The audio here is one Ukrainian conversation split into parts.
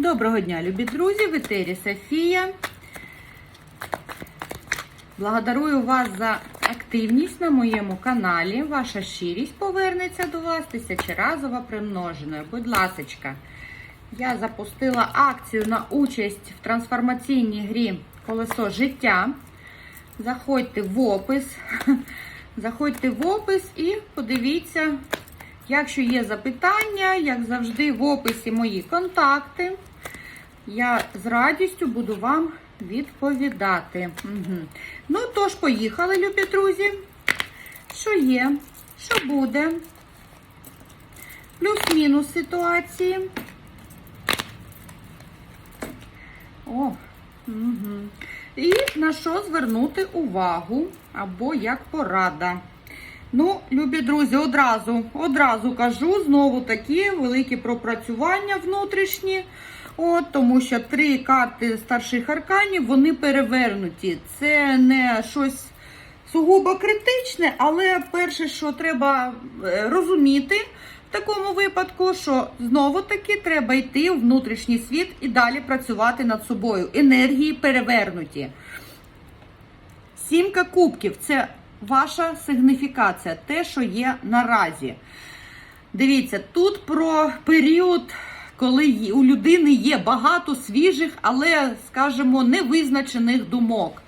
Доброго дня, любі друзі! В етері Софія. Благодарую вас за активність на моєму каналі. Ваша щирість повернеться до вас тисячеразово примноженою. Будь ласочка, я запустила акцію на участь в трансформаційній грі Колесо життя. Заходьте в опис. Заходьте в опис і подивіться, якщо є запитання, як завжди, в описі мої контакти. Я з радістю буду вам відповідати. Угу. Ну, тож, поїхали, любі друзі. Що є, що буде? Плюс-мінус ситуації. О, угу. І на що звернути увагу, або як порада. Ну, любі друзі, одразу, одразу кажу, знову такі великі пропрацювання внутрішні. От, Тому що три карти старших арканів, вони перевернуті. Це не щось сугубо критичне, але перше, що треба е, розуміти в такому випадку, що знову-таки треба йти в внутрішній світ і далі працювати над собою. Енергії перевернуті. Сімка кубків це ваша сигніфікація, те, що є наразі. Дивіться, тут про період, коли у людини є багато свіжих, але, скажімо, невизначених думок.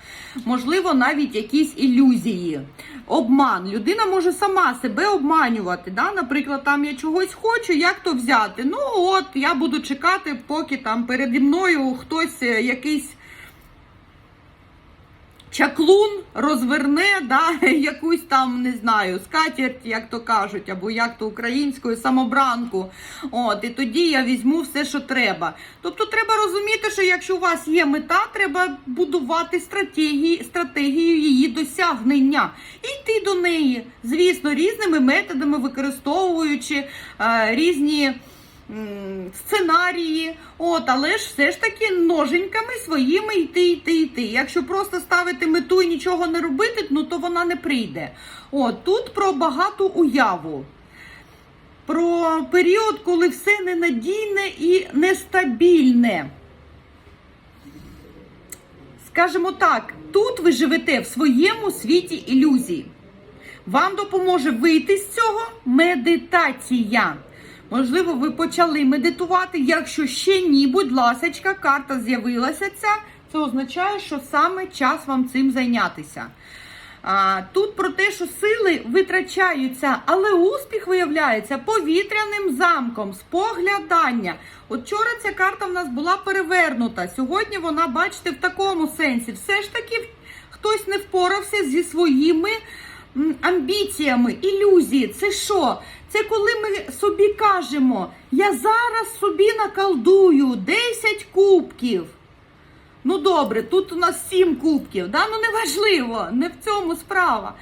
Можливо, навіть якісь ілюзії, обман. Людина може сама себе обманювати. Да? Наприклад, там я чогось хочу, як то взяти? Ну, от, я буду чекати, поки там переді мною хтось е, якийсь чаклун розверне да, якусь там, не знаю, скатерть, як то кажуть, або як то українською самобранку. От, І тоді я візьму все, що треба. Тобто треба розуміти, що якщо у вас є мета, треба будувати стратегії, стратегію її досягнення. І йти до неї, звісно, різними методами, використовуючи е, різні сценарії, от, але ж все ж таки ноженьками своїми йти, йти, йти. Якщо просто ставити мету і нічого не робити, ну то вона не прийде. От, Тут про багату уяву. Про період, коли все ненадійне і нестабільне. Скажімо так, тут ви живете в своєму світі ілюзій. Вам допоможе вийти з цього медитація. Можливо, ви почали медитувати. Якщо ще ні, будь ласка, карта з'явилася ця. Це означає, що саме час вам цим зайнятися. Тут про те, що сили витрачаються, але успіх виявляється повітряним замком, споглядання. От вчора ця карта в нас була перевернута. Сьогодні вона, бачите, в такому сенсі. Все ж таки хтось не впорався зі своїми амбіціями, ілюзії. Це що? Це коли ми собі кажемо, я зараз собі накалдую 10 кубків. Ну добре, тут у нас 7 кубків, да? ну неважливо, не в цьому справа.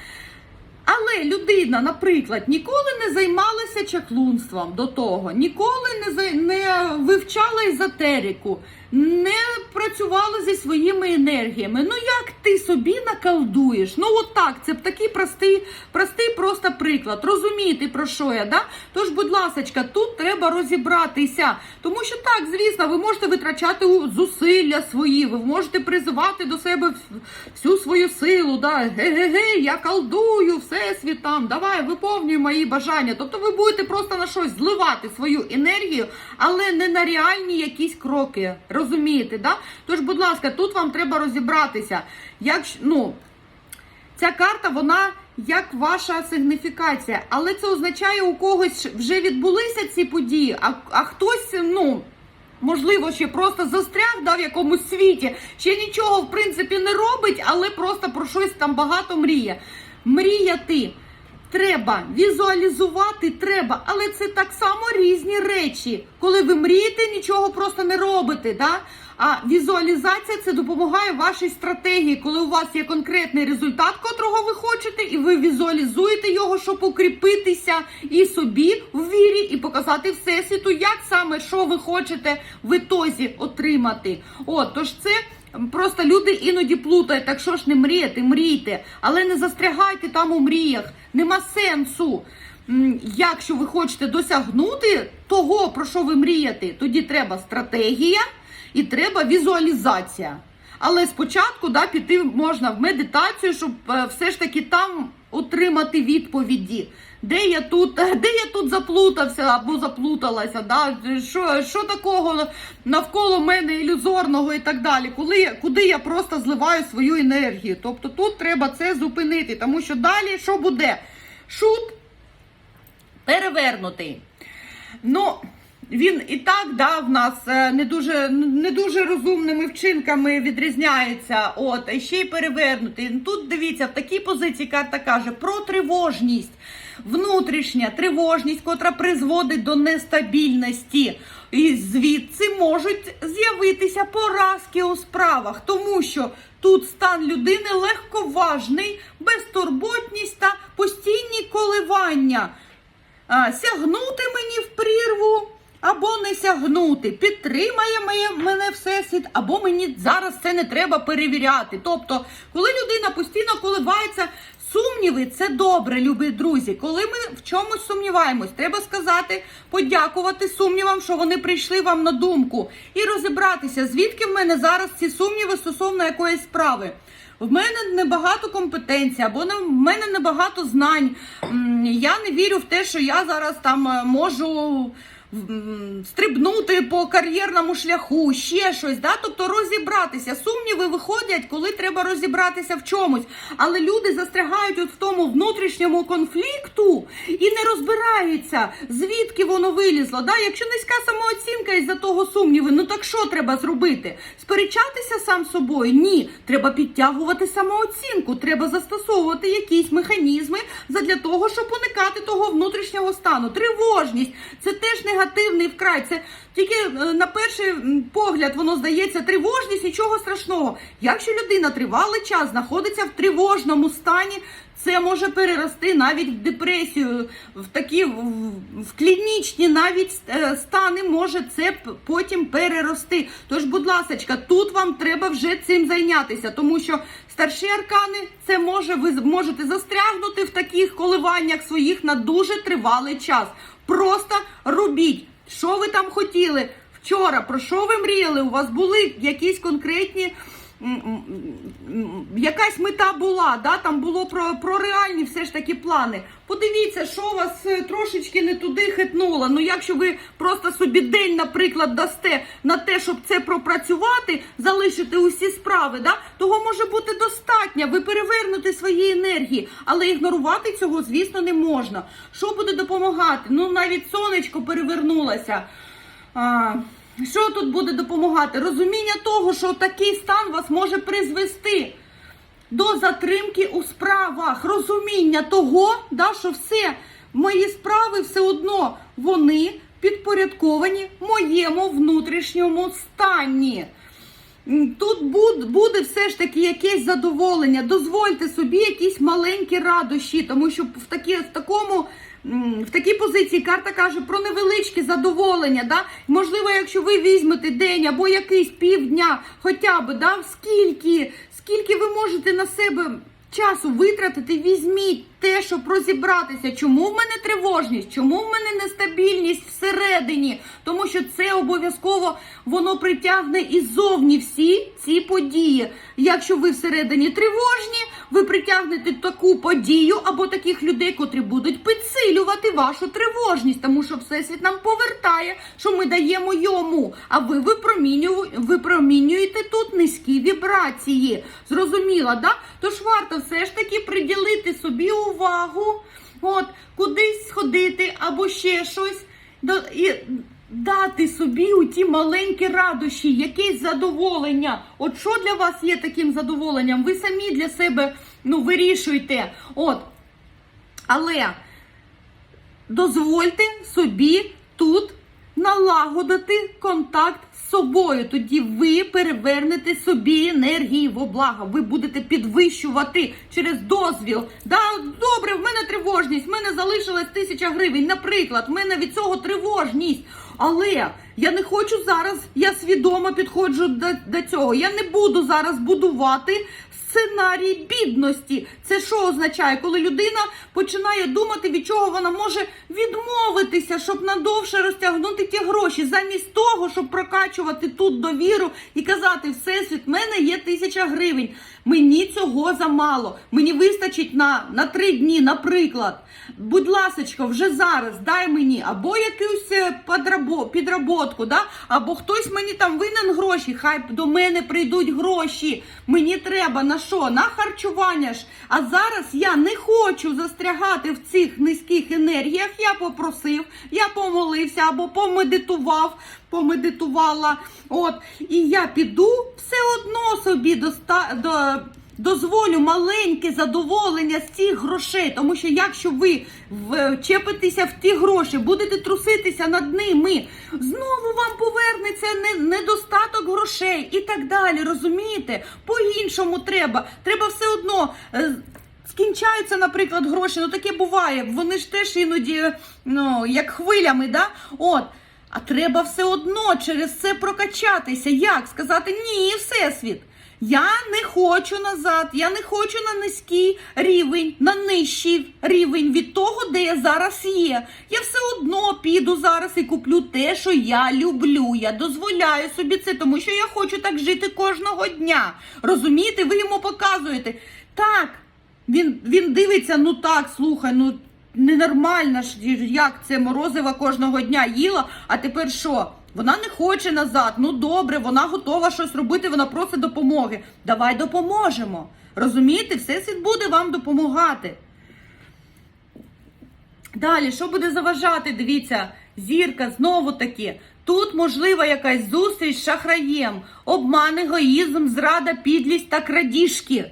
Але людина, наприклад, ніколи не займалася чаклунством до того, ніколи не не вивчала езотерику, не працювала зі своїми енергіями. Ну як ти собі накалдуєш? Ну от так, це такий простий, простий просто приклад. Розумієте, про що я? да? Тож, будь ласка, тут треба розібратися. Тому що так, звісно, ви можете витрачати зусилля свої, ви можете призивати до себе всю свою силу. да? Ге-ге-ге, я колдую, всесвіт там, давай виповнюй мої бажання. Тобто ви будете просто на щось зливати свою енергію, але не на реальні якісь кроки. Розумієте, да? Тож, будь ласка, тут вам треба розібратися. Як, ну, Ця карта, вона як ваша сигніфікація. Але це означає, у когось вже відбулися ці події, а, а хтось, ну. Можливо, ще просто застряг да, в якомусь світі, ще нічого, в принципі, не робить, але просто про щось там багато мріє. Мріяти треба, візуалізувати треба, але це так само різні речі. Коли ви мрієте, нічого просто не робите. Да? А візуалізація це допомагає вашій стратегії, коли у вас є конкретний результат, котрого ви хочете, і ви візуалізуєте його, щоб укріпитися і собі в вірі, і показати всесвіту, як саме що ви хочете в ітозі отримати. От, тож це. Просто люди іноді плутають, так що ж не мріяти, мрійте, але не застрягайте там у мріях, нема сенсу. якщо ви хочете досягнути того, про що ви мрієте, тоді треба стратегія і треба візуалізація. Але спочатку да, піти можна в медитацію, щоб е, все ж таки там отримати відповіді. Де я тут, де я тут заплутався або заплуталася, да? що, що такого навколо мене ілюзорного і так далі, коли, куди я просто зливаю свою енергію. Тобто тут треба це зупинити, тому що далі що буде? Шут перевернутий. Ну, він і так да, в нас е, не дуже, не дуже розумними вчинками відрізняється. От, ще й перевернутий. Тут дивіться, в такій позиції карта каже про тривожність, внутрішня тривожність, котра призводить до нестабільності. І звідси можуть з'явитися поразки у справах, тому що тут стан людини легковажний, безтурботність та постійні коливання а, сягнути мені в прірву або не сягнути, підтримає мене всесвіт, або мені зараз це не треба перевіряти. Тобто, коли людина постійно коливається, сумніви це добре, любі друзі. Коли ми в чомусь сумніваємось, треба сказати, подякувати сумнівам, що вони прийшли вам на думку, і розібратися, звідки в мене зараз ці сумніви стосовно якоїсь справи. В мене небагато компетенцій, або в мене небагато знань. Я не вірю в те, що я зараз там е, можу стрибнути по кар'єрному шляху, ще щось. Да? Тобто розібратися. Сумніви виходять, коли треба розібратися в чомусь. Але люди застрягають от в тому внутрішньому конфлікту і не розбираються, звідки воно вилізло. Да? Якщо низька самооцінка із-за того сумніви, ну так що треба зробити? Сперечатися сам собою? Ні. Треба підтягувати самооцінку, треба застосовувати якісь механізми задля того, щоб уникати того внутрішнього стану. Тривожність це теж негативний вкрай. Це тільки е, на перший погляд воно здається тривожність, нічого страшного. Якщо людина тривалий час знаходиться в тривожному стані. Це може перерости навіть в депресію, в такі в, клінічні навіть е, стани може це потім перерости. Тож, будь ласка, тут вам треба вже цим зайнятися, тому що старші аркани це може ви можете застрягнути в таких коливаннях своїх на дуже тривалий час. Просто робіть, що ви там хотіли вчора, про що ви мріяли? У вас були якісь конкретні якась мета була, да? там було про, про реальні все ж таки плани. Подивіться, що вас е, трошечки не туди хитнуло. Ну, якщо ви просто собі день, наприклад, дасте на те, щоб це пропрацювати, залишити усі справи, да? того може бути достатньо. Ви перевернете свої енергії, але ігнорувати цього, звісно, не можна. Що буде допомагати? Ну, навіть сонечко перевернулося. А, що тут буде допомагати? Розуміння того, що такий стан вас може призвести до затримки у справах, розуміння того, да, що все мої справи все одно вони підпорядковані моєму внутрішньому стані. Тут буде все ж таки якесь задоволення. Дозвольте собі якісь маленькі радощі, тому що в, такі, в такому. В такій позиції карта каже про невеличкі задоволення. Да? Можливо, якщо ви візьмете день або якийсь півдня, хоча б да, скільки, скільки ви можете на себе часу витратити, візьміть те, щоб розібратися, чому в мене тривожність, чому в мене нестабільність всередині, тому що це обов'язково воно притягне іззовні всі ці події. Якщо ви всередині тривожні, ви притягнете таку подію або таких людей, котрі будуть підсилювати вашу тривожність, тому що всесвіт нам повертає, що ми даємо йому. А ви випромінюєте тут низькі вібрації. Зрозуміла, да? Тож варто все ж таки приділити собі увагу, от кудись сходити або ще щось. І дати собі у ті маленькі радощі, якесь задоволення. От що для вас є таким задоволенням? Ви самі для себе ну, вирішуйте. От. Але дозвольте собі тут налагодити контакт собою. Тоді ви перевернете собі енергії во благо. Ви будете підвищувати через дозвіл. Да, добре, в мене тривожність, в мене залишилась тисяча гривень. Наприклад, в мене від цього тривожність. Але я не хочу зараз, я свідомо підходжу до, до цього. Я не буду зараз будувати сценарій бідності. Це що означає, коли людина починає думати, від чого вона може відмовитися, щоб надовше розтягнути ті гроші, замість того, щоб прокачувати тут довіру і казати, всесвіт, в мене є тисяча гривень. Мені цього замало. Мені вистачить на, на три дні, наприклад. Будь ласочка, вже зараз дай мені або якусь е, підработку, да? або хтось мені там винен гроші. Хай до мене прийдуть гроші. Мені треба на що? На харчування ж. А зараз я не хочу застрягати в цих низьких енергіях. Я попросив, я помолився або помедитував, помедитувала. От, і я піду все одно собі доста до. Дозволю маленьке задоволення з цих грошей, тому що якщо ви вчепитеся в ті гроші, будете труситися над ними, знову вам повернеться недостаток грошей і так далі. Розумієте? По-іншому треба. Треба все одно. е, Скінчаються, наприклад, гроші, ну таке буває. Вони ж теж іноді, ну, як хвилями, да? От. А треба все одно через це прокачатися. Як сказати ні, всесвіт. Я не хочу назад, я не хочу на низький рівень, на нижчий рівень від того, де я зараз є. Я все одно піду зараз і куплю те, що я люблю. Я дозволяю собі це, тому що я хочу так жити кожного дня. Розумієте, ви йому показуєте. Так, він, він дивиться, ну так, слухай, ну ненормально ж, як це морозива кожного дня їла, а тепер що? Вона не хоче назад. Ну добре, вона готова щось робити, вона просить допомоги. Давай допоможемо. Розумієте, всесвіт буде вам допомагати. Далі, що буде заважати? Дивіться, зірка знову таки. Тут можлива якась зустріч з шахраєм, обман, егоїзм, зрада, підлість та крадіжки.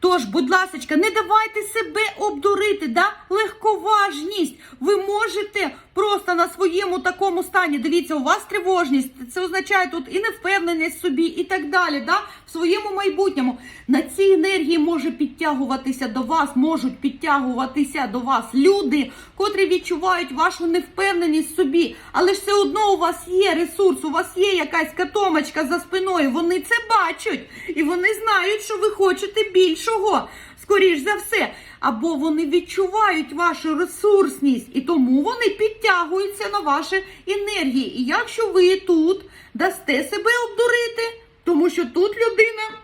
Тож, будь ласочка, не давайте себе обдурити, да? легковажність. Ви можете просто на своєму такому стані. Дивіться, у вас тривожність, це означає тут і невпевненість собі, і так далі. Да? В своєму майбутньому на цій енергії може підтягуватися до вас, можуть підтягуватися до вас люди, котрі відчувають вашу невпевненість собі. Але ж все одно у вас є ресурс, у вас є якась катомочка за спиною. Вони це бачать і вони знають, що ви хочете більшого. Скоріш за все, або вони відчувають вашу ресурсність, і тому вони підтягуються на ваші енергії. І якщо ви тут дасте себе обдурити, тому що тут людина,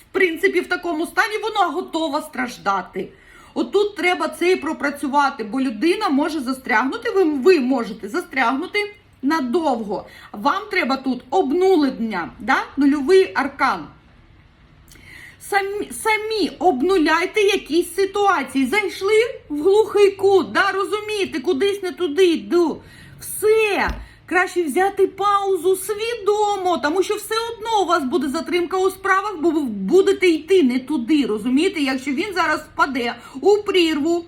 в принципі, в такому стані вона готова страждати. Отут треба це і пропрацювати, бо людина може застрягнути, ви, ви можете застрягнути надовго. Вам треба тут обнулення, да? нульовий аркан. Самі, самі обнуляйте якісь ситуації. Зайшли в глухий кут, да, розумієте, кудись не туди йду. Все. Краще взяти паузу свідомо, тому що все одно у вас буде затримка у справах, бо ви будете йти не туди. Розумієте, якщо він зараз впаде у прірву,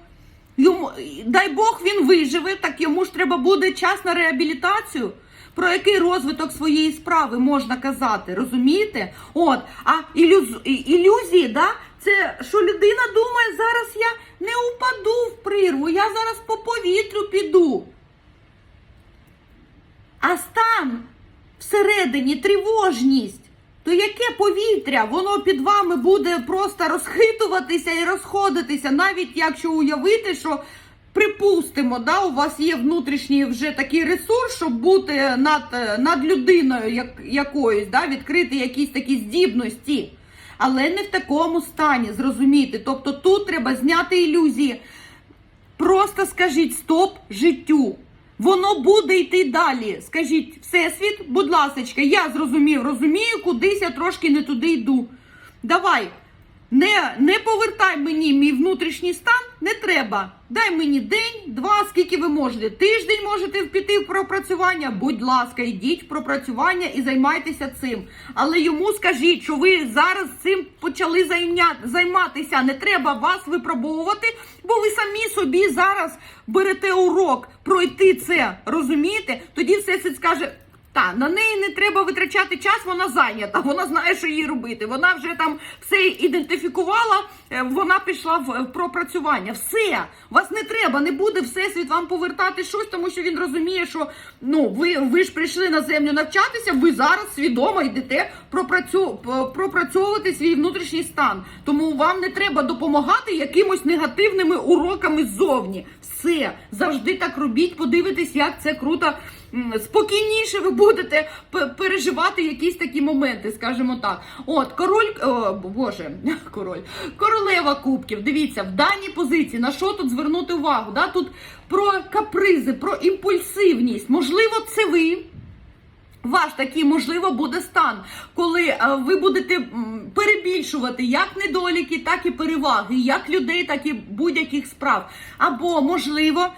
йому, дай Бог він виживе, так йому ж треба буде час на реабілітацію. Про який розвиток своєї справи можна казати, розумієте? От, а ілюз... ілюзії, да? це що людина думає, зараз я не упаду в прірву, я зараз по повітрю піду. А стан всередині тривожність. То яке повітря? Воно під вами буде просто розхитуватися і розходитися, навіть якщо уявити, що припустимо, да, у вас є внутрішній вже такий ресурс, щоб бути над, над людиною як, якоюсь, да, відкрити якісь такі здібності. Але не в такому стані, зрозуміти. Тобто тут треба зняти ілюзії. Просто скажіть стоп життю. Воно буде йти далі. Скажіть, всесвіт, будь ласочка, я зрозумів, розумію, кудись я трошки не туди йду. Давай, не, не повертай мені мій внутрішній стан, не треба. Дай мені день, два, скільки ви можете. Тиждень можете піти в пропрацювання. Будь ласка, йдіть в пропрацювання і займайтеся цим. Але йому скажіть, що ви зараз цим почали займатися. Не треба вас випробовувати, бо ви самі собі зараз берете урок пройти це. Розумієте? Тоді все це скаже. Та на неї не треба витрачати час, вона зайнята, вона знає, що їй робити. Вона вже там все ідентифікувала, е, вона пішла в пропрацювання. Все, вас не треба, не буде всесвіт вам повертати щось, тому що він розуміє, що ну ви, ви ж прийшли на землю навчатися, ви зараз свідомо йдете пропрацю, пропрацьовувати свій внутрішній стан. Тому вам не треба допомагати якимось негативними уроками ззовні. Все завжди так робіть, подивитесь, як це круто. Спокійніше ви будете переживати якісь такі моменти, скажімо так. От король, о, боже, король, королева кубків. Дивіться, в даній позиції на що тут звернути увагу? Да? Тут про капризи, про імпульсивність. Можливо, це ви. Ваш такий можливо буде стан, коли е, ви будете перебільшувати як недоліки, так і переваги, як людей, так і будь-яких справ. Або можливо.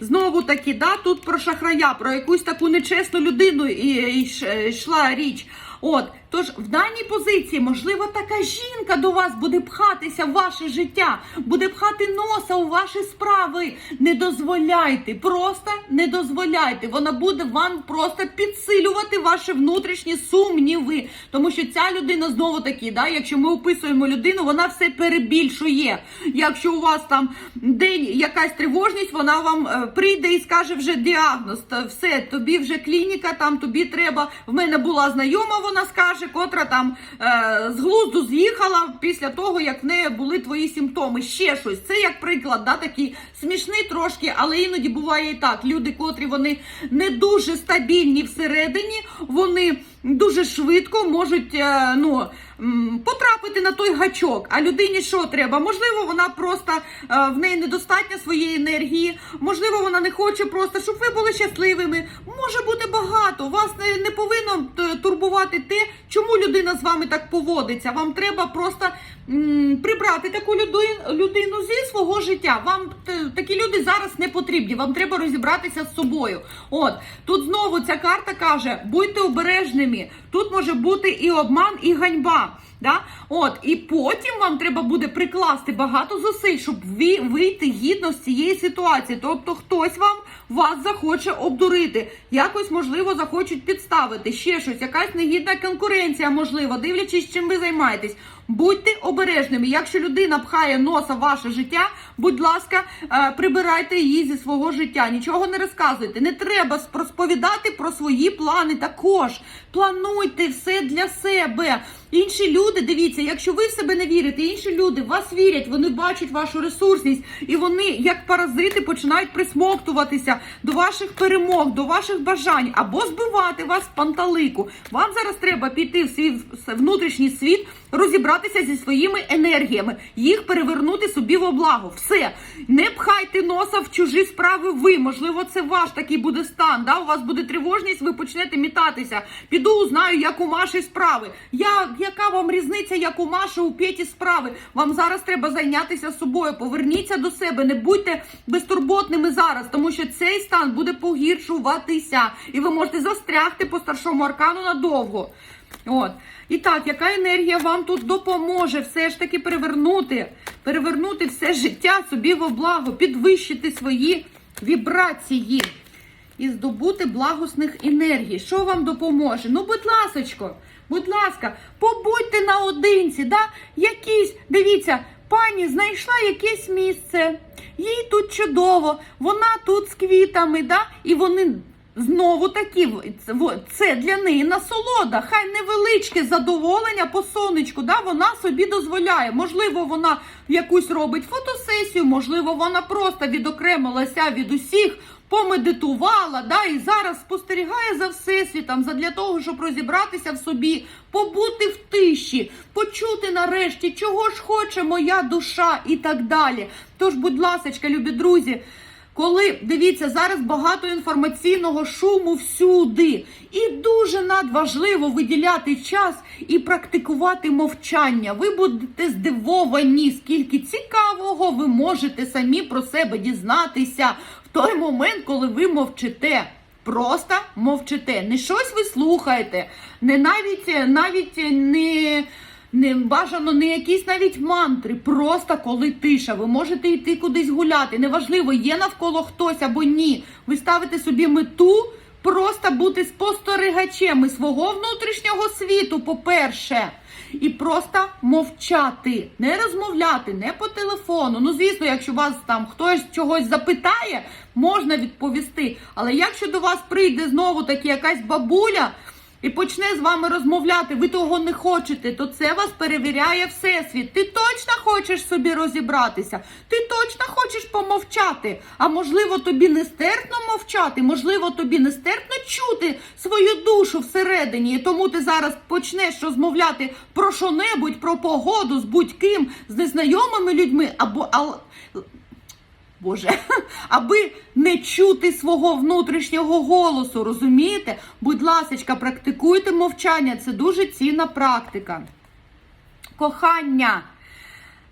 Знову таки, да, тут про шахрая, про якусь таку нечесну людину і, йшла річ. От, тож в даній позиції, можливо, така жінка до вас буде пхатися в ваше життя, буде пхати носа у ваші справи. Не дозволяйте, просто не дозволяйте. Вона буде вам просто підсилювати ваші внутрішні сумніви. Тому що ця людина знову таки, да, якщо ми описуємо людину, вона все перебільшує. Якщо у вас там день якась тривожність, вона вам е, прийде і скаже вже діагноз. Все, тобі вже клініка, там тобі треба. В мене була знайома, вона скаже, котра там е, з глузду з'їхала після того, як в неї були твої симптоми. Ще щось. Це як приклад, да, такий смішний трошки, але іноді буває і так. Люди, котрі вони не дуже стабільні всередині, вони дуже швидко можуть е, ну, потрапити на той гачок. А людині що треба? Можливо, вона просто е, в неї недостатньо своєї енергії, можливо, вона не хоче просто, щоб ви були щасливими. Може бути багато. Вас не, повинно турбувати те, чому людина з вами так поводиться. Вам треба просто прибрати таку людину, зі свого життя. Вам такі люди зараз не потрібні. Вам треба розібратися з собою. От тут знову ця карта каже: будьте обережними. Тут може бути і обман, і ганьба. Да? От, і потім вам треба буде прикласти багато зусиль, щоб ви вийти гідно з цієї ситуації. Тобто хтось вам вас захоче обдурити, якось можливо захочуть підставити ще щось, якась негідна конкуренція, можливо, дивлячись, чим ви займаєтесь. Будьте обережними. Якщо людина пхає носа в ваше життя, будь ласка, е, прибирайте її зі свого життя. Нічого не розказуйте. Не треба розповідати про свої плани також. Плануйте все для себе. Інші люди, дивіться, якщо ви в себе не вірите, інші люди в вас вірять, вони бачать вашу ресурсність, і вони, як паразити, починають присмоктуватися до ваших перемог, до ваших бажань або збивати вас з панталику. Вам зараз треба піти в свій внутрішній світ, розібратися зі своїми енергіями, їх перевернути собі в облагу. Все, не пхайте носа в чужі справи. Ви можливо, це ваш такий буде стан. Да? У вас буде тривожність, ви почнете мітатися. Піду, узнаю, як у Маші справи. Я яка вам різниця, як у Маші у Петі справи? Вам зараз треба зайнятися собою. Поверніться до себе, не будьте безтурботними зараз, тому що цей стан буде погіршуватися, і ви можете застрягти по старшому аркану надовго. От. І так, яка енергія вам тут допоможе все ж таки перевернути, перевернути все життя собі во благо, підвищити свої вібрації і здобути благосних енергій. Що вам допоможе? Ну, будь ласочко, будь ласка, побудьте наодинці, да? якісь, дивіться, пані знайшла якесь місце, їй тут чудово, вона тут з квітами, да? і вони. Знову таки, це- для неї насолода. Хай невеличке задоволення по сонечку, да, вона собі дозволяє. Можливо, вона якусь робить фотосесію, можливо, вона просто відокремилася від усіх, помедитувала, да, і зараз спостерігає за всесвітом задля того, щоб розібратися в собі, побути в тиші, почути нарешті, чого ж хоче моя душа і так далі. Тож, будь ласка, любі друзі. Коли дивіться, зараз багато інформаційного шуму всюди, і дуже надважливо виділяти час і практикувати мовчання. Ви будете здивовані, скільки цікавого ви можете самі про себе дізнатися той момент, коли ви мовчите. Просто мовчите. Не щось ви слухаєте, не навіть навіть не. Не бажано не якісь навіть мантри, просто коли тиша. Ви можете йти кудись гуляти. Неважливо, є навколо хтось або ні. Ви ставите собі мету просто бути спостерігачем і свого внутрішнього світу, по-перше. І просто мовчати, не розмовляти, не по телефону. Ну, звісно, якщо вас там хтось чогось запитає, можна відповісти. Але якщо до вас прийде знову таки якась бабуля і почне з вами розмовляти, ви того не хочете, то це вас перевіряє всесвіт. Ти точно хочеш собі розібратися, ти точно хочеш помовчати. А можливо, тобі нестерпно мовчати, можливо, тобі нестерпно чути свою душу всередині. І тому ти зараз почнеш розмовляти про що-небудь, про погоду з будь-ким, з незнайомими людьми або. Боже, аби не чути свого внутрішнього голосу, розумієте? Будь ласка, практикуйте мовчання, це дуже цінна практика. Кохання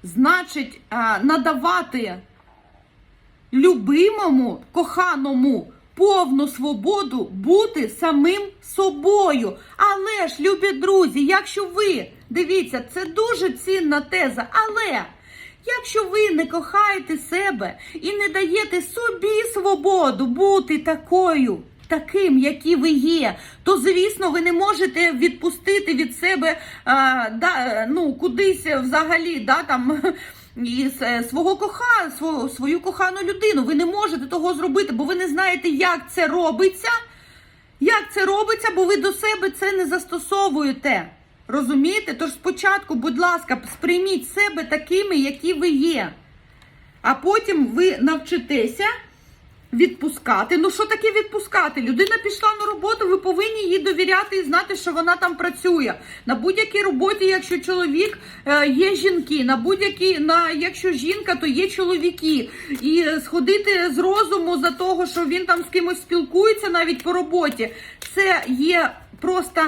значить е, надавати любимому, коханому повну свободу бути самим собою. Але ж, любі друзі, якщо ви дивіться, це дуже цінна теза, але. Якщо ви не кохаєте себе і не даєте собі свободу бути такою, таким, які ви є, то звісно, ви не можете відпустити від себе а, да, ну, кудись взагалі, да, там. Е, свого коха, свого, свою кохану людину. Ви не можете того зробити, бо ви не знаєте, як це робиться. Як це робиться, бо ви до себе це не застосовуєте. Розумієте? Тож спочатку, будь ласка, сприйміть себе такими, які ви є. А потім ви навчитеся відпускати. Ну, що таке відпускати? Людина пішла на роботу, ви повинні їй довіряти і знати, що вона там працює. На будь-якій роботі, якщо чоловік е, є жінки, на будь-якій, на якщо жінка, то є чоловіки. І сходити з розуму за того, що він там з кимось спілкується навіть по роботі, це є просто.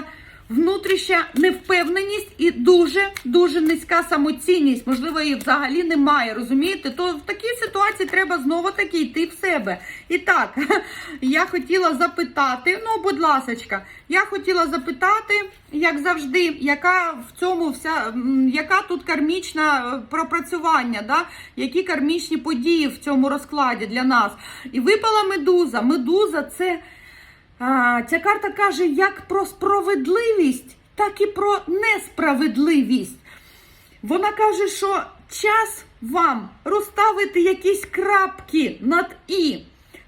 Внутрішня невпевненість і дуже дуже низька самоцінність. Можливо, її взагалі немає. Розумієте? То в такій ситуації треба знову таки йти в себе. І так, я хотіла запитати. Ну, будь ласочка, я хотіла запитати, як завжди, яка в цьому вся яка тут кармічна е, пропрацювання, да? які кармічні події в цьому розкладі для нас. І випала медуза. Медуза це. А, ця карта каже як про справедливість, так і про несправедливість. Вона каже, що час вам розставити якісь крапки над і.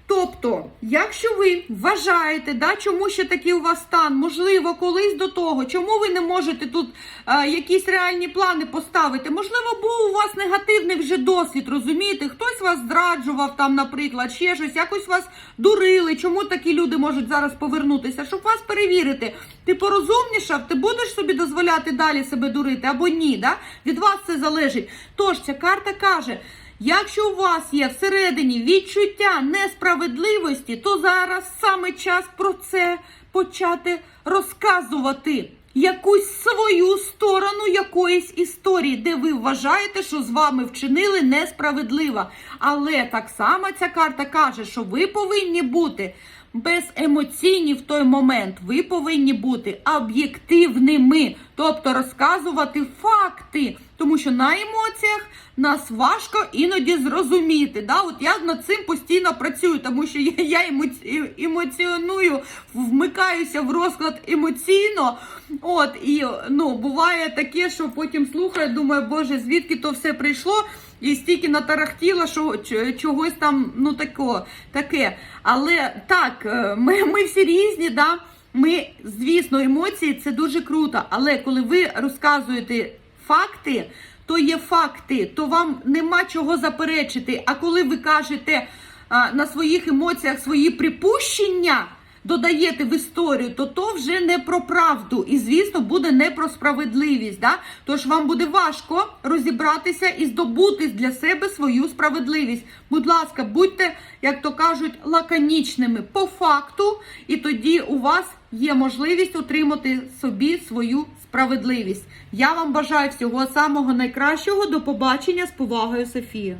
Тобто, якщо ви вважаєте, да, чому ще такий у вас стан, можливо, колись до того, чому ви не можете тут а, якісь реальні плани поставити? Можливо, був у вас негативний вже досвід, розумієте? Хтось вас зраджував там, наприклад, ще щось, якось вас дурили. Чому такі люди можуть зараз повернутися? Щоб вас перевірити, ти порозумнішав, ти будеш собі дозволяти далі себе дурити або ні? Да? Від вас це залежить. Тож ця карта каже. Якщо у вас є всередині відчуття несправедливості, то зараз саме час про це почати розказувати. Якусь свою сторону якоїсь історії, де ви вважаєте, що з вами вчинили несправедливо. Але так само ця карта каже, що ви повинні бути беземоційні в той момент. Ви повинні бути об'єктивними, тобто розказувати факти. Тому що на емоціях нас важко іноді зрозуміти. Да? От я над цим постійно працюю, тому що я, емоціоную, вмикаюся в розклад емоційно. От, і ну, буває таке, що потім слухаю, думаю, боже, звідки то все прийшло. І стільки натарахтіло, що чогось там, ну тако, таке. Але так, е, ми, ми всі різні, да? ми, звісно, емоції це дуже круто. Але коли ви розказуєте факти, то є факти, то вам нема чого заперечити. А коли ви кажете а, на своїх емоціях свої припущення, додаєте в історію, то то вже не про правду. І, звісно, буде не про справедливість. Да? Тож вам буде важко розібратися і здобути для себе свою справедливість. Будь ласка, будьте, як то кажуть, лаконічними по факту, і тоді у вас є можливість отримати собі свою справедливість. Я вам бажаю всього самого найкращого. До побачення з повагою, Софія.